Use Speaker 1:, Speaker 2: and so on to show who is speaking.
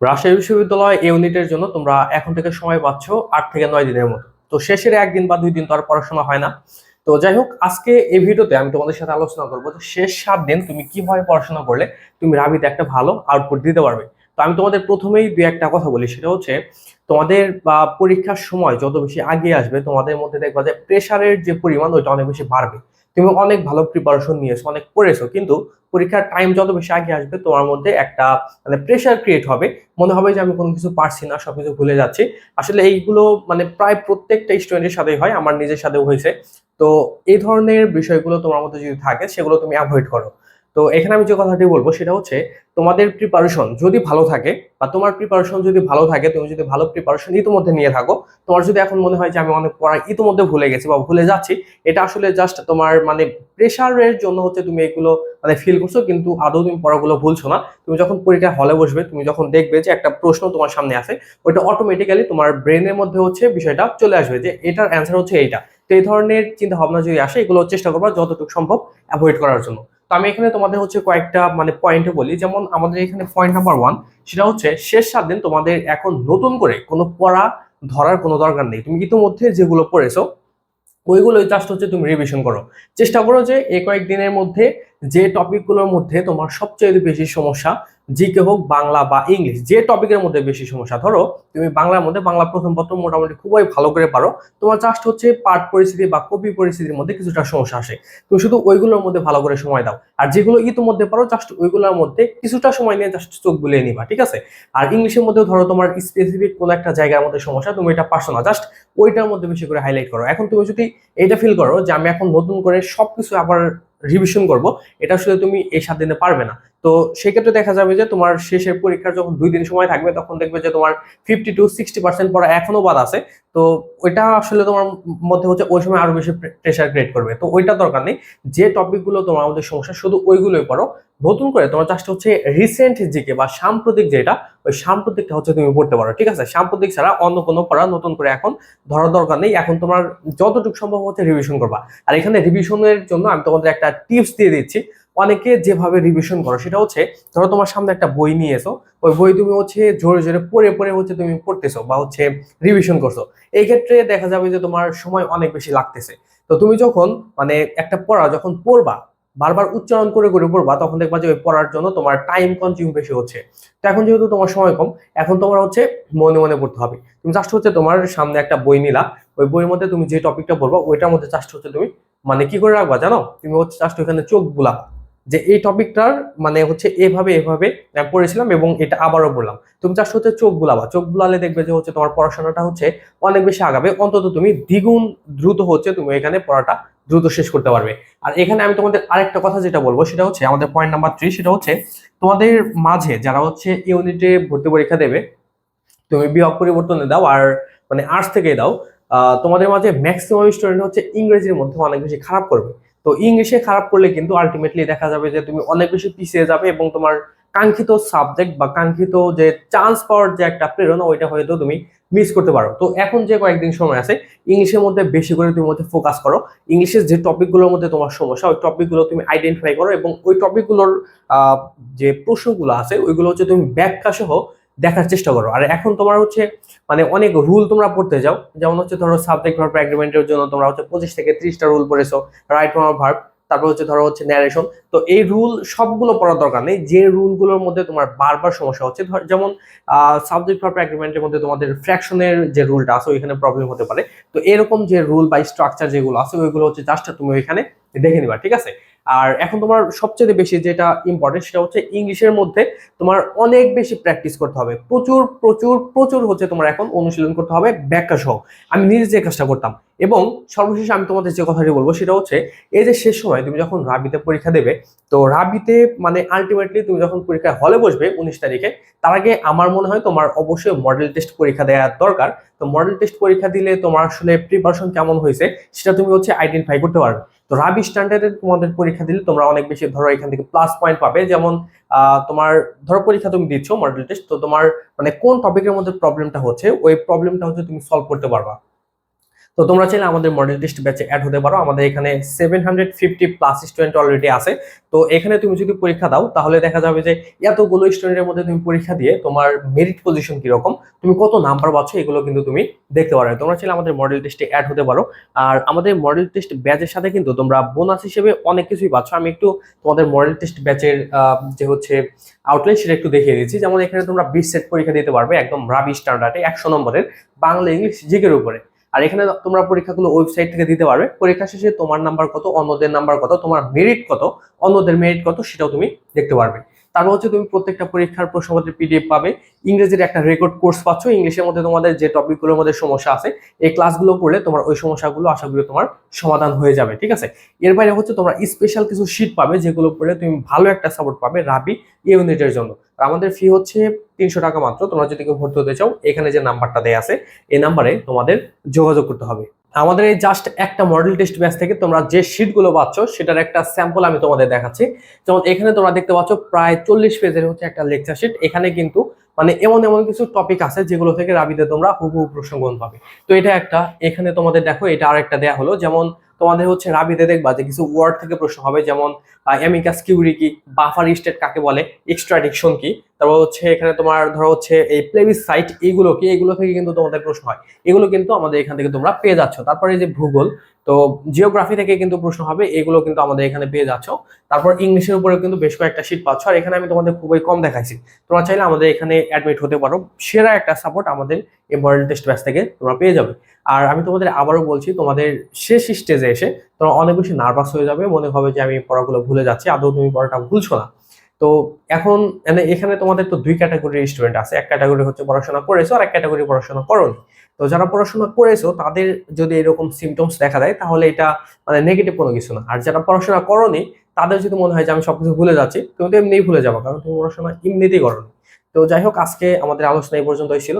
Speaker 1: রাজশাহী বিশ্ববিদ্যালয় ইউনিটের জন্য তোমরা এখন থেকে সময় পাচ্ছ আট থেকে নয় দিনের মতো। তো শেষের একদিন বা দুই দিন তো আর পড়াশোনা হয় না। তো যাই হোক, আজকে এই ভিডিওতে আমি তোমাদের সাথে আলোচনা করব যে শেষ সাত দিন তুমি কীভাবে পড়াশোনা করলে তুমি রাবিতে একটা ভালো আউটপুট দিতে পারবে। তো আমি তোমাদের প্রথমেই দুই একটা কথা বলি, সেটা হচ্ছে তোমাদের, বা পরীক্ষার সময় যত বেশি আগিয়ে আসবে তোমাদের মধ্যে দেখবা যে প্রেশারের যে পরিমাণ, ওইটা অনেক বেশি বাড়বে। তুমি অনেক ভালো প্রিপারেশন নিয়েছো, অনেক পড়েছো কিন্তু পরীক্ষার টাইম যত বেশি আগে আসবে, তোমার মধ্যে একটা মানে প্রেশার ক্রিয়েট হবে। মনে হবে যে আমি কোনো কিছু পারছি না সব কিছু ভুলে যাচ্ছি। আসলে এইগুলো মানে প্রায় প্রত্যেকটা স্টুডেন্টের সাথেই হয়, আমার নিজের সাথেও হয়েছে। তো এই ধরনের বিষয়গুলো তোমার মধ্যে যদি থাকে, সেগুলো তুমি অ্যাভয়েড করো। তো এখানে আমি যে কথাটি বলব সেটা হচ্ছে তোমাদের প্রিপারেশন যদি ভালো থাকে বা তোমার প্রিপারেশন যদি ভালো থাকে, তুমি যদি ভালো প্রিপারেশন ইতিমধ্যে নিয়ে থাকো, তোমার যদি এখন মনে হয় যে আমি অনেক পড়া ইতিমধ্যে ভুলে গেছি বা ভুলে যাচ্ছি, এটা আসলে জাস্ট তোমার মানে প্রেশারের জন্য হচ্ছে তুমি এগুলো মানে ফিল করছ, কিন্তু আদৌ তুমি পড়াগুলো ভুলছো না। তুমি যখন পরীক্ষা হলে বসবে, তুমি যখন দেখবে যে একটা প্রশ্ন তোমার সামনে আছে, ওইটা অটোমেটিক্যালি তোমার ব্রেনের মধ্যে হচ্ছে বিষয়টা চলে আসবে যে এটার অ্যান্সার হচ্ছে এইটা। তো এই ধরনের চিন্তা ভাবনা যদি আসে, এগুলো চেষ্টা করবা যতটুকু সম্ভব অ্যাভয়েড করার জন্য। তো আমি এখানে তোমাদের হচ্ছে কয়েকটা মানে পয়েন্টে বলি। যেমন আমাদের এখানে পয়েন্ট নাম্বার ওয়ান সেটা হচ্ছে শেষ সাত দিন তোমাদের এখন নতুন করে কোনো পড়া ধরার কোনো দরকার নেই। তুমি ইতিমধ্যে যেগুলো পড়েছো, ওইগুলোই জাস্ট হচ্ছে তুমি রিভিশন করো। চেষ্টা করো যে এই কয়েকদিনের মধ্যে যে টপিকগুলোর মধ্যে তোমার সবচেয়ে বেশি সমস্যা জিকে হোক, বাংলা বা ইংলিশ, যে টপিকের মধ্যে বেশি সমস্যা, ধরো তুমি বাংলার মধ্যে বাংলা প্রথম পত্র মোটামুটি খুবই ভালো করে পারো, তোমার জাস্ট হচ্ছে পাঠ পরিস্থিতি বা কপি পরিস্থিতির মধ্যে কিছুটা সমস্যা আসে। তুমি শুধু ওইগুলোর মধ্যে ভালো করে সময় দাও, আর যেগুলো ইতিমধ্যে পারো জাস্ট ওইগুলোর মধ্যে কিছুটা সময় নিয়ে জাস্ট চোখ বুলিয়ে নিবা, ঠিক আছে? আর ইংলিশের মধ্যেও ধরো তোমার স্পেসিফিক কোনো একটা জায়গার মধ্যে সমস্যা, তুমি এটা পারছ না জাস্ট ওইটার মধ্যে বেশি করে হাইলাইট করো। এখন তুমি যদি এটা ফিল করো যে আমি এখন নতুন করে সবকিছু আবার রিভিশন করব এটা আসলে তুমি এই সাত দিনে পারবে না। তো সেক্ষেত্রে দেখা যাবে যে তোমার শেষের পরীক্ষার যখন দুই দিন সময় থাকবে, তখন দেখবে যে তোমার ফিফটি টু সিক্সটি পার্সেন্ট পড়া এখনও বাদ আছে। তো ওইটা আসলে তোমার মধ্যে হচ্ছে ওই সময় আরও বেশি প্রেশার ক্রিয়েট করবে। তো ওইটা দরকার নেই। যে টপিকগুলো তোমার মধ্যে সমস্যা, শুধু ওইগুলোই পড়ো। নতুন করে তোমার জাস্ট হচ্ছে রিসেন্ট জিকে বা সাম্প্রতিক যেটা, ওই সাম্প্রতিকটা হচ্ছে তুমি পড়তে পারো, ঠিক আছে? সাম্প্রতিক ছাড়া অন্য কোনো পড়া নতুন করে এখন ধরার দরকার নেই। এখন তোমার যতটুকু সম্ভব হচ্ছে রিভিশন করবা। আর এখানে রিভিশনের জন্য আমি তোমাদের একটা টিপস দিয়ে দিচ্ছি। অনেকে যেভাবে রিভিশন করো, সেটা হচ্ছে ধরো তোমার সামনে একটা বই নিয়ে এসো, ওই বই তুমি হচ্ছে জোরে জোরে পড়ে পড়ে হচ্ছে তুমি পড়তেছো বা হচ্ছে রিভিশন করছ। এই ক্ষেত্রে দেখা যাবে যে তোমার সময় অনেক বেশি লাগতেছে। তো তুমি যখন মানে একটা পড়া যখন পড়বা, বারবার উচ্চারণ করে করে পড়বা, তখন দেখবা যে ওই পড়ার জন্য তোমার টাইম কনজিউম বেশি হচ্ছে। তো এখন যেহেতু তোমার সময় কম, এখন তোমার হচ্ছে মনে মনে পড়তে হবে। তুমি জাস্ট হচ্ছে তোমার সামনে একটা বই নিলা, ওই বইয়ের মধ্যে তুমি যে টপিকটা পড়বা ওইটার মধ্যে জাস্ট হচ্ছে তুমি মানে কি করে রাখবা জানো? তুমি হচ্ছে জাস্ট ওখানে চোখ বুলাবা। যে এই টপিকটার মানে হচ্ছে এভাবে এভাবে পড়েছিলাম এবং এটা আবারও বললাম তুমি জাস্ট হচ্ছে চোখ বুলাবা। চোখ বুলালে দেখবে যে হচ্ছে তোমার পড়াশোনাটা হচ্ছে অনেক বেশি আগাবে। অন্তত তুমি দ্বিগুণ দ্রুত হচ্ছে তুমি এখানে পড়াটা দ্রুত শেষ করতে পারবে। আর এখানে আমি তোমাদের আরেকটা কথা যেটা বলব সেটা হচ্ছে আমাদের পয়েন্ট নাম্বার থ্রি সেটা হচ্ছে তোমাদের মাঝে যারা হচ্ছে ইউনিটে ভর্তি পরীক্ষা দেবে, তুমি বিভাগ পরিবর্তনে দাও আর মানে আর্টস থেকে দাও তোমাদের মাঝে ম্যাক্সিমাম স্টুডেন্ট হচ্ছে ইংরেজির মধ্যে অনেক বেশি খারাপ করবে। তো ইংলিশে খারাপ করলে কিন্তু আলটিমেটলি দেখা যাবে যে তুমি অনেক বেশি পিছিয়ে যাবে এবং তোমার কাঙ্ক্ষিত সাবজেক্ট বা কাঙ্ক্ষিত যে চান্স পাওয়ার যে একটা প্রেরণা, ওইটা হয়তো তুমি মিস করতে পারো। তো এখন যে কয়েকদিন সময় আছে ইংলিশের মধ্যে বেশি করে তুমি মধ্যে ফোকাস করো। ইংলিশের যে টপিকগুলোর মধ্যে তোমার সমস্যা, ওই টপিকগুলো তুমি আইডেন্টিফাই করো এবং ওই টপিকগুলোর যে প্রশ্নগুলো আছে, ওইগুলো হচ্ছে তুমি ব্যাখ্যা সহ দেখার চেষ্টা করো। আর এখন তোমার হচ্ছে মানে অনেক রুল তোমরা পড়তে যাও। যেমন হচ্ছে ধরো সাবজেক্ট ভার্ব অ্যাগ্রিমেন্টের জন্য তোমরা হচ্ছে পঁচিশ থেকে ত্রিশটা রুল পড়েছো রাইট ফর্ম ভার্ব তারপর হচ্ছে ধরো হচ্ছে ন্যারেশন তো এই রুল সবগুলো পড়ার দরকার নেই। যে রুলগুলোর মধ্যে তোমার বারবার সমস্যা হচ্ছে, ধর যেমন সাবজেক্ট ভার্ব অ্যাগ্রিমেন্টের মধ্যে তোমাদের ফ্র্যাকশনের যে রুলটা আছে, ওইখানে প্রবলেম হতে পারে। তো এরকম যে রুল বা স্ট্রাকচার যেগুলো আছে, ওইগুলো হচ্ছে জাস্ট তুমি ওইখানে দেখে নিবা, ঠিক আছে? আর এখন তোমার সবচেয়ে বেশি যেটা ইম্পর্টেন্ট সেটা হচ্ছে ইংলিশের মধ্যে তোমার অনেক বেশি প্র্যাকটিস করতে হবে। প্রচুর প্রচুর প্রচুর হচ্ছে তোমার এখন অনুশীলন করতে হবে ব্যাখ্যা সহ। আমি নিজে যে কাজটা করতাম এবং সর্বশেষ আমি তোমাদের যে কথাটি বলব সেটা হচ্ছে, এই যে শেষ সময় তুমি যখন রাবিতে পরীক্ষা দেবে, তো রাবিতে মানে আলটিমেটলি তুমি যখন পরীক্ষা হলে বসবে উনিশ তারিখে, তার আগে আমার মনে হয় তোমার অবশ্যই মডেল টেস্ট পরীক্ষা দেওয়া দরকার। তো মডেল টেস্ট পরীক্ষা দিলে তোমার আসলে প্রিপারেশন কেমন হয়েছে সেটা তুমি হচ্ছে আইডেন্টিফাই করতে পারবে। তো রাবি স্ট্যান্ডার্ডে তোমাদের পরীক্ষা দিলে তোমরা অনেক বেশি ধরো এখান থেকে প্লাস পয়েন্ট পাবে। যেমন তোমার ধরো পরীক্ষা তুমি দিচ্ছ মডেল টেস্ট তো তোমার মানে কোন টপিকের মধ্যে প্রবলেমটা হচ্ছে, ওই প্রবলেমটা হচ্ছে তুমি সলভ করতে পারবা। তো তোমরা চাইলে আমাদের মডেল টেস্ট ব্যাচে অ্যাড হতে পারো। আমাদের এখানে seven hundred fifty plus student already আছে। তো এখানে তুমি যদি পরীক্ষা দাও, তাহলে দেখা যাবে যে এতগুলো স্টুডেন্টের মধ্যে তুমি পরীক্ষা দিয়ে তোমার মেরিট পজিশন কীরকম, তুমি কত নাম্বার পাচ্ছ এগুলো কিন্তু তুমি দেখতে পারো তোমরা চাইলে আমাদের মডেল টেস্টে অ্যাড হতে পারো। আর আমাদের মডেল টেস্ট ব্যাচের সাথে কিন্তু তোমরা বোনাস হিসেবে অনেক কিছুই পাচ্ছ। আমি একটু তোমাদের মডেল টেস্ট ব্যাচের যে হচ্ছে আউটলাইন সেটা একটু দেখিয়ে দিচ্ছি। যেমন এখানে তোমরা বিশ সেট পরীক্ষা দিতে পারবে একদম রাবি স্ট্যান্ডার্ডে একশো নম্বরের বাংলা, ইংলিশ, জিকের উপরে। আর এখানে তোমরা পরীক্ষাগুলো ওয়েবসাইট থেকে দিতে পারবে। পরীক্ষা শেষে তোমার নাম্বার কত, অন্যদের নাম্বার কত, তোমার মেরিট কত, অন্যদের মেরিট কত সেটাও তুমি দেখতে পারবে। তারপর হচ্ছে তুমি প্রত্যেকটা পরীক্ষার প্রশ্নপত্রের পিডিএফ পাবে। ইংরেজির একটা রেকর্ড কোর্স পাচ্ছ, ইংলিশের মধ্যে তোমাদের যে টপিকগুলোর মধ্যে সমস্যা আছে, এই ক্লাসগুলো করলে তোমার ওই সমস্যাগুলো আশা করি তোমার সমাধান হয়ে যাবে, ঠিক আছে? এর বাইরে হচ্ছে তোমরা স্পেশাল কিছু শীট পাবে, যেগুলো পড়লে তুমি ভালো একটা সাপোর্ট পাবে রাবি ইউনিটের জন্য। আমাদের ফি হচ্ছে তিনশো টাকা মাত্র, তোমরা যদি কেউ ভর্তি হতে চাও, এখানে যে নাম্বারটা দেয়া আছে, এই নাম্বারে তোমাদের যোগাযোগ করতে হবে। আমাদের এই জাস্ট একটা মডেল টেস্ট ব্যাচ থেকে তোমরা যে শিটগুলো পাচ্ছ, সেটার একটা স্যাম্পল আমি তোমাদের দেখাচ্ছি। যেমন এখানে তোমরা দেখতে পাচ্ছ, প্রায় চল্লিশ পেজের হচ্ছে একটা লেকচার শিট এখানে কিন্তু মানে এমন এমন কিছু টপিক আছে যেগুলো থেকে রাবিতে তোমরা হুবহু প্রসঙ্গন পাবে। তো এটা একটা, এখানে তোমাদের দেখো, এটা আরেকটা দেয়া হলো, যেমন তোমাদের হচ্ছে রাবিতে দেখবা যে কিছু ওয়ার্ড থেকে প্রশ্ন হবে, যেমন অ্যামিকাস কিউরি কি বাফার স্টেট কাকে বলে এক্সট্রাডিকশন কি, তারপর হচ্ছে এখানে তোমার ধরো হচ্ছে এই প্লেবিস সাইট এইগুলো কি, এগুলো থেকে কিন্তু তোমাদের প্রশ্ন হয়। এগুলো কিন্তু আমাদের এখান থেকে তোমরা পেয়ে যাচ্ছ। তারপরে যে ভূগোল তো জিওগ্রাফি থেকে কিন্তু প্রশ্ন হবে, এগুলো কিন্তু আমাদের এখানে পেয়ে যাচ্ছ। তারপর ইংলিশের উপরে কিন্তু বেশ কয়েকটা শীট পাচ্ছ, আর এখানে আমি তোমাদের খুবই কম দেখাইছি। তোমরা চাইলে আমাদের এখানে অ্যাডমিট হতে পারো, সেরা একটা সাপোর্ট আমাদের মডেল টেস্ট ব্যাচ থেকে তোমরা পেয়ে যাবে। আর আমি তোমাদের আবারও বলছি, তোমাদের শেষ স্টেজে এসে তোমরা অনেক বেশি নার্ভাস হয়ে যাবে, মনে হবে যে আমি পড়াগুলো ভুলে যাচ্ছি, আদৌ তুমি পড়াটা ভুলছো না। তো এখন মানে এখানে তোমাদের তো দুই ক্যাটাগরির স্টুডেন্ট আছে। এক ক্যাটাগরি হচ্ছে পড়াশোনা করেছ আর এক ক্যাটাগরি পড়াশোনা করোনি। তো যারা পড়াশোনা করেছ, তাদের যদি এরকম সিমটমস দেখা দেয়, তাহলে এটা মানে নেগেটিভ কোনো কিছু না। আর যারা পড়াশোনা করোনি, তাদের যদি মনে হয় যে আমি সবকিছু ভুলে যাচ্ছি, তুমি তো এমনিই ভুলে যাব, কারণ তুমি পড়াশোনা এমনিতেই করোনি। তো যাই হোক, আজকে আমাদের আলোচনা এই পর্যন্তই ছিল।